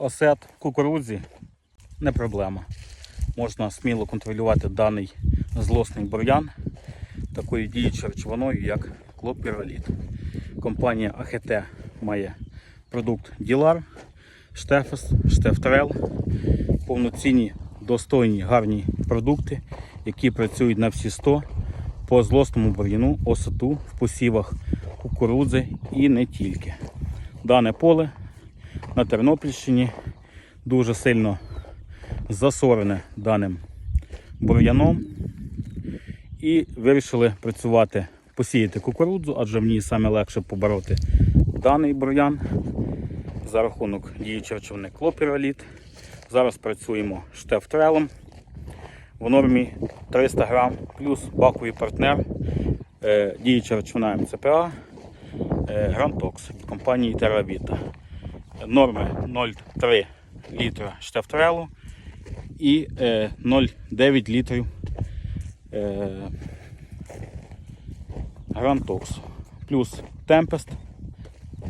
осет кукурудзі не проблема. Можна сміло контролювати даний злосний бур'ян такою діючою речовиною, як клопіроліт. Компанія АХТ має продукт Ділар, Штефес, Штефтрел, повноцінні, достойні, гарні продукти, які працюють на всі 100 по злосному бур'яну, осету в посівах кукурудзи і не тільки. Дане поле на Тернопільщині дуже сильно засорене даним бур'яном. І вирішили працювати, посіяти кукурудзу, адже в ній саме легше побороти даний бур'ян за рахунок діючої речовини клопіроліт. Зараз працюємо штефтрелом в нормі 300 грам, плюс баковий партнер, е, діюча речовина МЦПА, е, Грантокс від компанії TerraVita. Норми 0,3 літра штефтрелу і е, 0,9 літрів е, Грантокс. Плюс Tempest,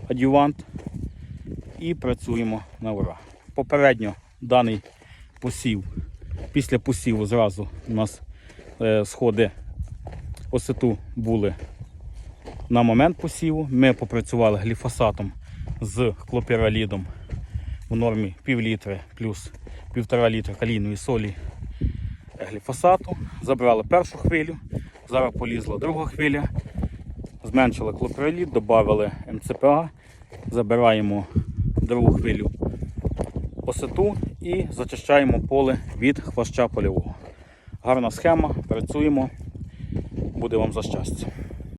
адювант і працюємо на ура. Попередньо даний посів, після посіву зразу у нас е, сходи осету були на момент посіву. Ми попрацювали гліфосатом з клопіралідом в нормі пів літри плюс півтора літра калійної солі гліфосату. Забрали першу хвилю, зараз полізла друга хвиля. Зменшили клопіралід, додали МЦПА, забираємо другу хвилю осету і зачищаємо поле від хвоща польового. Гарна схема, працюємо, буде вам за щастя.